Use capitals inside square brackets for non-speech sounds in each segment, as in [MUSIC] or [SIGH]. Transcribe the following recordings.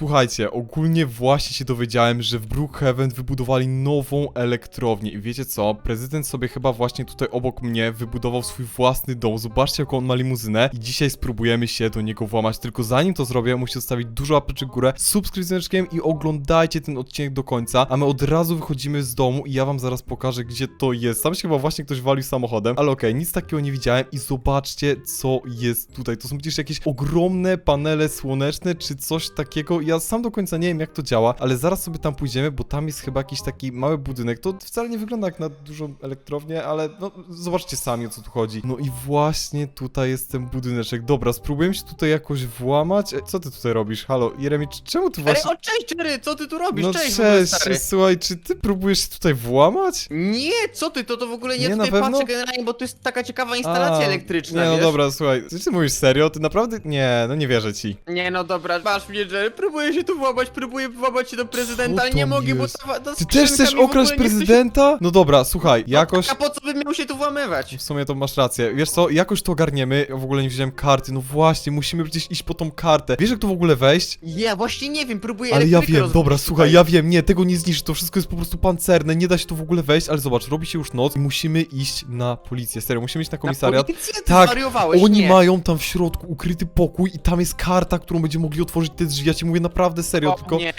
Słuchajcie, ogólnie właśnie się dowiedziałem, że w Brookhaven wybudowali nową elektrownię i wiecie co? Prezydent sobie chyba właśnie tutaj obok mnie wybudował swój własny dom. Zobaczcie, jaką on ma limuzynę i dzisiaj spróbujemy się do niego włamać. Tylko zanim to zrobię, musicie zostawić dużo łapeczek w górę, dzwoneczkiem i oglądajcie ten odcinek do końca, a my od razu wychodzimy z domu i ja wam zaraz pokażę, gdzie to jest. Tam się chyba właśnie ktoś walił samochodem, ale okej, nic takiego nie widziałem i zobaczcie, co jest tutaj. To są przecież jakieś ogromne panele słoneczne, czy coś takiego. Ja sam do końca nie wiem, jak to działa, ale zaraz sobie tam pójdziemy, bo tam jest chyba jakiś taki mały budynek. To wcale nie wygląda jak na dużą elektrownię, ale no, zobaczcie sami, o co tu chodzi. No i właśnie tutaj jest ten budyneczek. Dobra, spróbujemy się tutaj jakoś włamać. E, Co ty tutaj robisz? Halo, Jeremi, c- czemu ty Ale właśnie... o cześć Jerry, co ty tu robisz? No cześć, w ogóle, cześć, stary. słuchaj, czy ty próbujesz się tutaj włamać? Nie, co ty, to to w ogóle nie, Nie, na tutaj pewno? patrzę generalnie, bo tu jest taka ciekawa instalacja A, elektryczna, Nie, no wiesz? dobra, słuchaj, czy ty mówisz serio? Ty naprawdę... Nie, no nie wierzę ci. Nie, no dobra, masz mnie Jerry, próbuję się tu włamać, próbuję włamać się do prezydenta, ale to nie mogę, bo jest? ta, ta Ty też chcesz mi w ogóle okraść nie chce się- prezydenta? No dobra, słuchaj, jakoś... A po co bym miał się tu włamywać? W sumie to masz rację. Wiesz co, jakoś to ogarniemy. Ja w ogóle nie wziąłem karty. No właśnie, musimy przecież iść po tą kartę. Wiesz, jak tu w ogóle wejść? Ja właśnie nie wiem, próbuję Ale ja elektrykę wiem, rozwalić dobra, tutaj. słuchaj, ja wiem, nie, tego nie zniszczy, to wszystko jest po prostu pancerne, nie da się tu w ogóle wejść, ale zobacz, robi się już noc i musimy iść na policję, serio, musimy iść na Na komisariat. policję? Ty Tak, zwariowałeś? Oni nie. mają tam w środku ukryty pokój i tam jest karta, którą będziemy mogli otworzyć te drzwi, ja ci mówię naprawdę serio, O, tylko... nie.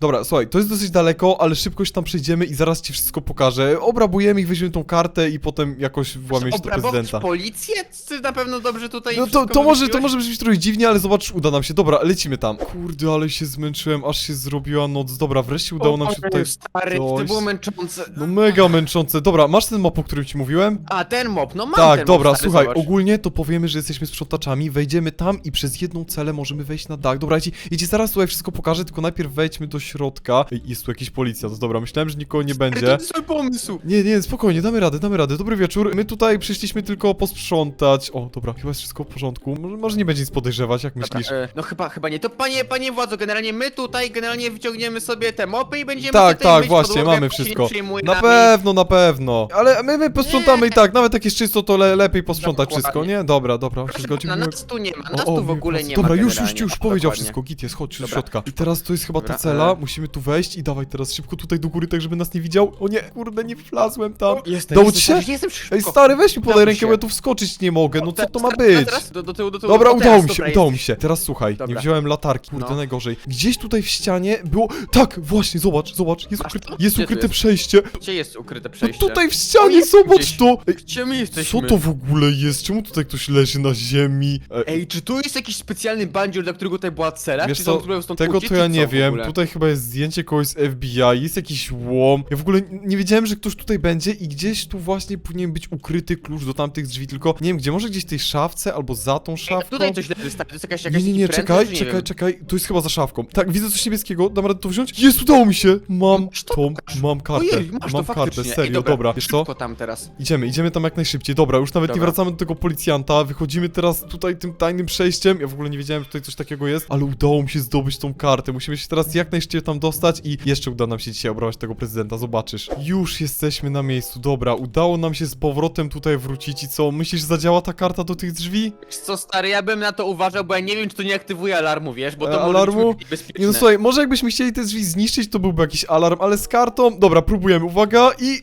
Dobra, słuchaj, to jest dosyć daleko, ale szybko się tam przejdziemy i zaraz ci wszystko pokażę. Obrabujemy ich, weźmiemy tą kartę i potem jakoś włamiemy się do prezydenta. policję? Ty na pewno dobrze tutaj No to, wszystko to, może, to wymyśliłeś? może brzmieć trochę dziwnie, ale zobacz, uda nam się. Dobra, lecimy tam. Kurde, ale się zmęczyłem, aż się zrobiła noc. Dobra, wreszcie udało nam się tutaj... Stary, to dojść. było męczące. No mega męczące. Dobra, masz ten map, o którym ci mówiłem? A, ten mob, no mam tak, ten dobra, mob, stary, słuchaj, zobacz. ogólnie to powiemy, że jesteśmy sprzątaczami, wejdziemy tam i przez jedną celę możemy wejść na dach. Dobra, ja ci, ja ci zaraz tutaj wszystko pokażę, tylko najpierw wejdźmy do środka. Ej, jest tu jakiś policjant, dobra, myślałem, że nikogo nie będzie. To jest swój pomysł. Nie, nie, spokojnie, damy radę, damy radę. Dobry wieczór. My tutaj przyszliśmy tylko posprzątać. O, dobra, chyba jest wszystko w porządku. Może, może nie będzie nic podejrzewać, jak myślisz? Dobra, e, no chyba, chyba nie. To panie, panie władzo, generalnie my tutaj generalnie wyciągniemy sobie te mopy i będziemy Tak, tutaj tak, myć właśnie, podłogę, mamy wszystko. Na nami. pewno, na pewno. Ale my, my posprzątamy Nie. i tak, nawet jak jest czysto, to le, lepiej posprzątać Dokładnie. wszystko, nie? Dobra, dobra, się Proszę zgodzimy. pana, nas tu nie ma, nas tu w ogóle nie pas. Dobra, ma. już, już, generalnie. już powiedział dokładnie. wszystko, git jest, chodź do Dobra. środka. I teraz to jest chyba ta Dobra, cela, e. musimy tu wejść i dawaj teraz szybko tutaj do góry, tak żeby nas nie widział. O nie, kurde, nie wlazłem tam. Jestem, Dało jestem, ci się? stary, Jestem szybko. Ej, stary, weź mi podaj Udało rękę, się. bo ja tu wskoczyć nie mogę, no co to ma być? Teraz, do, do tyłu, do tyłu. Dobra, O, udało teraz, mi się, dobra, udało mi jest. się. Teraz słuchaj, nie Dobra. wziąłem latarki, kurde, No. najgorzej. Gdzieś tutaj w ścianie było... Tak, właśnie, zobacz, zobacz, jest, Masz ukryte, to? jest Gdzie tu ukryte jest? przejście. Gdzie jest ukryte No przejście? tutaj w ścianie, jest zobacz gdzieś. to! Ej, Gdzie my co jesteśmy? to w ogóle jest? Czemu tutaj ktoś leży na ziemi? Ej, Ej, czy tu jest jakiś specjalny bandzior, dla którego tutaj była cela? Wiesz czy co, próbował stąd tego uciec, to ja czy nie co w wiem. ogóle? Tutaj chyba jest zdjęcie kogoś z FBI, jest jakiś łom. Ja w ogóle nie wiedziałem, że ktoś tutaj będzie i gdzieś tu właśnie powinien być ukryty klucz do tamtych drzwi, tylko nie wiem, gdzie, może gdzieś w tej szafce albo za tą Ej, szafką? tutaj coś leży, stary, to jest jakaś, Nie, jakaś nie, nie, taki czekaj, prędkość, czekaj, wiem. czekaj, to jest chyba za szafką. Tak, widzę coś niebieskiego, dam radę to wziąć? Jest, udało mi się! Mam Masz to? tą, mam kartę, Ojej, masz mam to kartę, faktycznie. Ej, serio, dobra, wiesz co? Szybko tam teraz. Idziemy, idziemy tam jak najszybciej. Dobra, już nawet nie Dobra. wracamy do tego policjanta. Wychodzimy teraz tutaj tym tajnym przejściem. Ja w ogóle nie wiedziałem, że tutaj coś takiego jest, ale udało mi się zdobyć tą kartę. Musimy się teraz jak najszybciej tam dostać i jeszcze uda nam się dzisiaj obrawać tego prezydenta. Zobaczysz. Już jesteśmy na miejscu. Dobra, udało nam się z powrotem tutaj wrócić i co? Myślisz, zadziała ta karta do tych drzwi? Wiesz co, stary, ja bym na to uważał, bo ja nie wiem, czy to nie aktywuje alarmu, wiesz, bo to E, może alarmu? być niebezpieczne. Nie no słuchaj, może jakbyśmy chcieli te drzwi zniszczyć, to byłby jakiś alarm, ale z kartą... Dobra, próbujemy. Uwaga i...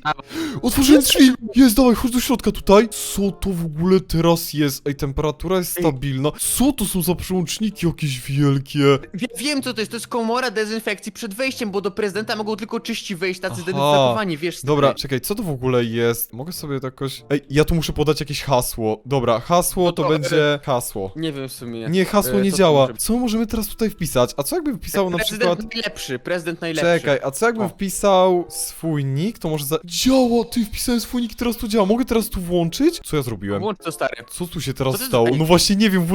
Otworzyłem drzwi! Jest, dawaj, chodź do środka tutaj. Co to w ogóle teraz jest? Ej, temperatura jest stabilna. Co to są za przełączniki jakieś wielkie? Wie, wiem, co to jest, to jest komora dezynfekcji przed wejściem, bo do prezydenta mogą tylko czyści wejść, tacy Aha. zdezynfekowani, wiesz, stary. Dobra, czekaj, co to w ogóle jest? Mogę sobie to jakoś... Ej, ja tu muszę podać jakieś hasło. Dobra, hasło No to to, będzie hasło. Nie wiem w sumie. Nie, hasło E, nie co to działa. może być? Co możemy teraz tutaj wpisać? A co jakby wpisało na prezydent przykład... najlepszy, prezydent najlepszy. Czekaj, a co jakbym O. wpisał swój nick, to może za... Działa! Ty, wpisałem swój nick, teraz to działa. Mogę teraz tu włączyć? Co ja zrobiłem? Włącz to, stary. Co tu się teraz Co ty stało? No właśnie nie wiem.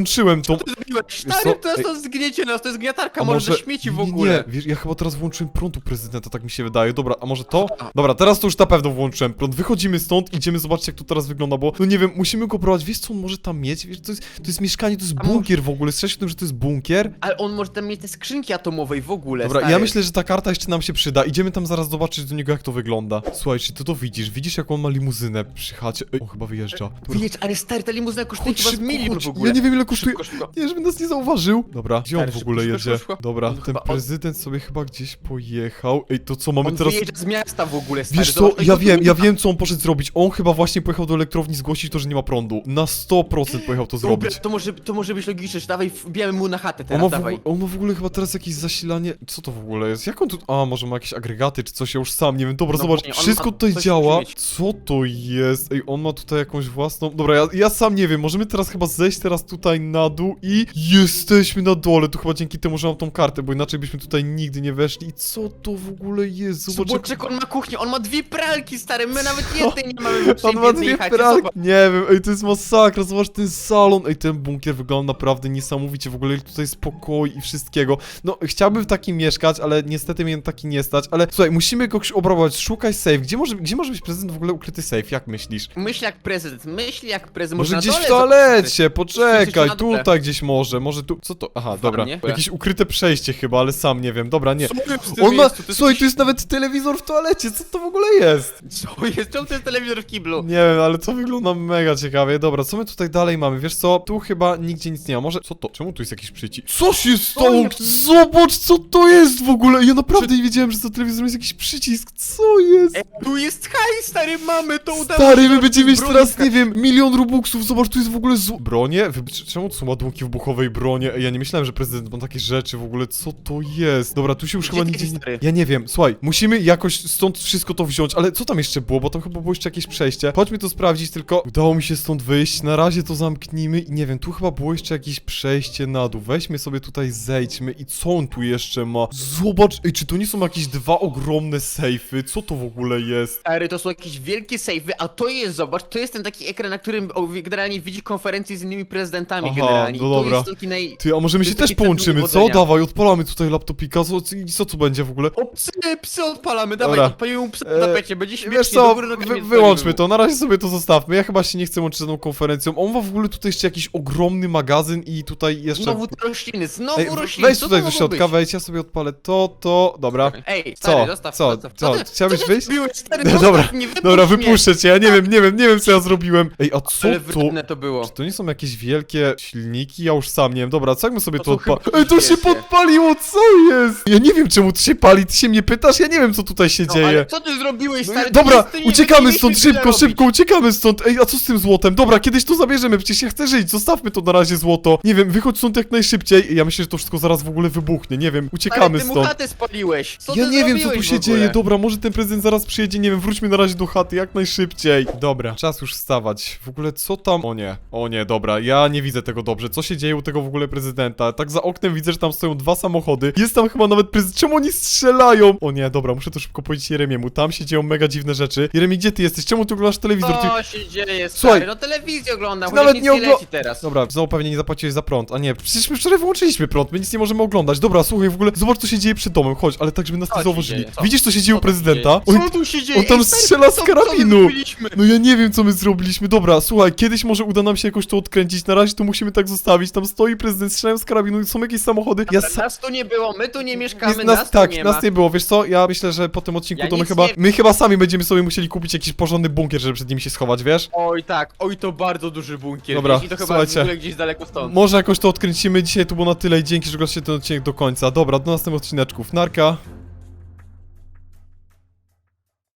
Co ty zrobiłeś? co? Stary, to Ej. jest to zgniecie nas, to jest A może ze śmieci w ogóle. Nie, wiesz, ja chyba teraz włączyłem prąd u prezydenta, tak mi się wydaje. Dobra, a może to? Dobra, teraz to już na pewno włączyłem prąd. Wychodzimy stąd, idziemy zobaczyć jak to teraz wygląda, bo no nie wiem, musimy go prowadzić. Wiesz co on może tam mieć? Wiesz, to jest, to jest mieszkanie, to jest może- bunkier w ogóle. Słyszałeś o tym, że to jest bunkier? Ale on może tam mieć te skrzynki atomowej w ogóle, Dobra, stary. ja myślę, że ta karta jeszcze nam się przyda. Idziemy tam zaraz zobaczyć do niego, jak to wygląda. Słuchaj, czy ty to widzisz? Widzisz, jak on ma limuzynę przy chacie? Ej, on chyba wyjeżdża. Dobra, Wiesz, ale stary, ta limuzyna kosztuje chyba z milion w ogóle. Ja nie wiem, ile kosztuje. Szybko, szybko. Nie, żeby nas nie zauważył. Dobra, gdzie on Stary, w ogóle szybko, jedzie? Dobra, On ten chyba- on- prezydent sobie chyba gdzieś pojechał. Ej, to co, mamy On teraz... wyjeżdża z miasta w ogóle, stary. Wiesz co, zobacz, ja wiem, ja wiem co on poszedł zrobić. On chyba właśnie pojechał do elektrowni zgłosić to, że nie ma prądu. Na 100% pojechał to Dobra, zrobić. to może, to może być logiczne, że dawaj, wbijamy mu na chatę On teraz, ma, w dawaj. ogóle, on ma w ogóle chyba teraz jakieś zasilanie. Co to w ogóle jest? Jak on tu. A, może ma jakieś agregaty czy coś, ja już sam nie wiem. Dobra, No zobacz, właśnie, on wszystko ma tutaj coś działa. musi mieć. Co to jest? Ej, on ma tutaj jakąś własną. Dobra, ja, ja sam nie wiem. Możemy teraz chyba zejść teraz tutaj na dół i jesteśmy na dole. Tu chyba dzięki temu, że mam tą kartę, bo inaczej byśmy tutaj nigdy nie weszli. I co to w ogóle jest? Zobacz, jak on ma kuchnię, on ma dwie pralki, stary, my nawet jednej nie mamy On ma dwie pralki. zobacz. Nie wiem, ej, to jest masakra, zobacz ten salon. Ej, ten bunkier wygląda naprawdę niesamowicie. W ogóle ile tutaj jest pokoi i wszystkiego. No, chciałbym w takim mieszkać, ale niestety mnie na taki nie stać. Ale słuchaj, musimy kogoś obrabować, szukaj safe. Gdzie może, gdzie może być prezydent w ogóle ukryty safe? Jak myślisz? Myśl jak prezydent, myśl jak prezydent. Może na gdzieś dole w zobaczyć. toalecie, poczekaj, dole. tutaj gdzieś może, może tu, co to? Aha, dobra, nie? jakieś ukryte przejście chyba, ale sam nie wiem, dobra, nie. Co jest w tym On ma, miejscu? To jest słuchaj, jakiś- tu jest nawet telewizor w toalecie, co to w ogóle jest? Co jest? Czemu to jest telewizor w kiblu? Nie wiem, ale to wygląda mega ciekawie. Dobra, co my tutaj dalej mamy? Wiesz co? Tu chyba nigdzie nic nie ma. Może. Co to? Czemu tu jest jakiś przycisk? Co się stało? Zobacz, co to jest w ogóle! Ja naprawdę nie wiedziałem, że za telewizorem jest jakiś przycisk. Co jest? Ej, tu jest hajs, stary, mamy to udało Stary, my będziemy mieć teraz, nie wiem, milion rubuksów. Zobacz, tu jest w ogóle z... Bronie? Wy... Czemu to są ładunki wybuchowej bronie? Ej, ja nie myślałem, że prezydent ma takie rzeczy w ogóle. Co to jest? Dobra, tu się już Gdzie chyba nigdzie nie... Ja nie wiem, słuchaj, musimy jakoś stąd wszystko to wziąć, ale co tam jeszcze było? Bo tam chyba było jeszcze jakieś przejście. Chodźmy to sprawdzić, tylko udało mi się stąd wyjść. Na razie to zamknijmy i nie wiem, tu chyba było jeszcze jakieś przejście na dół. Weźmy sobie tutaj, zejdźmy i co on tu jeszcze ma? Zobacz, ej, czy to nie są jakieś dwa ogromne sejfy? Co to w ogóle jest? Stary, to są jakieś wielkie sejfy, a to jest, zobacz, to jest ten taki ekran, na którym o, generalnie widzi konferencje z innymi prezydentami Aha, generalnie. no To dobra. jest taki naj... Ty, a może my To się jest też taki centrum połączymy, co? Dowodzenia. Dawaj, odpalamy tutaj laptopika, co, co, co tu będzie w ogóle? O, psy, psy odpalamy, dawaj, Dobra. odpalimy mu psy E, na tapecie, będzie śmiesznie, Wiesz do co, góry nogami wy, odpalimy wyłączmy to, na razie sobie to zostawmy. Ja chyba się nie chcę łączyć z żadną konferencją. On ma w ogóle tutaj jeszcze jakiś ogromny magazyn i tutaj jeszcze... Znowu te rośliny, znowu Ej, rośliny, wejdź co tutaj do mogło środka, być? wejdź, ja sobie odpalę to, to, dobra. Ej, Co? stary, zostaw, Co? zostaw. Co? ty- Chciałbyś ty wyjść? zrobiłeś, stary, No, [LAUGHS] zostaw dobra, wypuść Dobra, mnie. wypuszczę cię, ja nie wiem, nie wiem, nie wiem co ja zrobiłem. Ej, a co Ale to? wredne to było. Czy to nie są jakieś wielkie silniki? Ja już sam nie wiem. Dobra, co jak my sobie To to są odpalimy? chyba Ej, to się wielkie. podpaliło, co jest? Ja nie wiem czemu to się pali, ty się mnie pytasz? Ja nie wiem co tutaj się No, dzieje. ale co ty zrobiłeś, No, stary? dobra, Ty uciekamy nie stąd, mieliśmy szybko, tyle szybko, robić. uciekamy stąd. Ej, a co z tym złotem? Dobra, kiedyś to zabierzemy, przecież ja chcę żyć, zostawmy to na razie złoto. Nie wiem, wychodź stąd jak najszybciej. Ja myślę, że to wszystko zaraz w ogóle wybuchnie, nie wiem, Stary, uciekamy ty mu stąd. chatę spaliłeś. Co Ja ty nie wiem, co tu zrobiłeś się ogóle? dzieje. Dobra, może ten prezydent zaraz przyjedzie, nie wiem, wróćmy na razie do chaty jak najszybciej. Dobra, czas już wstawać. W ogóle co tam? O nie, o nie, dobra, ja nie widzę tego dobrze. Co się dzieje u tego w ogóle prezydenta? Tak za oknem widzę, że tam stoją dwa samochody. Jest tam chyba nawet prezydent. Czemu oni strzelają? O nie, dobra, muszę to szybko powiedzieć Jeremiemu. Tam się dzieją mega dziwne rzeczy. Jeremi, gdzie ty jesteś? Czemu ty oglądasz telewizor? Ty... Co się dzieje? Słuchaj, no telewizję oglądam, chociaż nawet nic nie nie oglo- leci teraz. Dobra, znowu pewnie nie zapłaciłeś za prąd. A nie, przecież my wczoraj wyłączyliśmy prąd, my nic nie możemy oglądać. Dobra, słuchaj, w ogóle zobacz co się dzieje przed domem, chodź, ale tak, żeby nas Co nie się zauważyli. dzieje? Co? Widzisz co się dzieje u Co tam się prezydenta? dzieje? On, Co tu się dzieje? on tam Ej, stary, strzela z co- co my karabinu. zrobiliśmy? No ja nie wiem, co my zrobiliśmy. Dobra, słuchaj, kiedyś może uda nam się jakoś to odkręcić. Na razie to musimy tak zostawić. Tam stoi prezydent, strzelają z karabinu, są jakieś samochody. Ja Dobra, sa- Nas tu nie było, my tu nie mieszkamy, nas, nas, tak, tu nie nas ma. nie było, wiesz co? Ja myślę, że po tym odcinku Ja to my nic chyba. nie- My chyba sami będziemy sobie musieli kupić jakiś porządny bunkier, żeby przed nimi się schować, wiesz? Oj tak, oj to bardzo duży bunkier, Dobra, i to chyba słuchajcie. w ogóle gdzieś daleko stąd. Może jakoś to odkręcimy. Dzisiaj to było na tyle i dzięki, że oglądacie ten odcinek do końca. Dobra, do następnych odcineczków. Narka.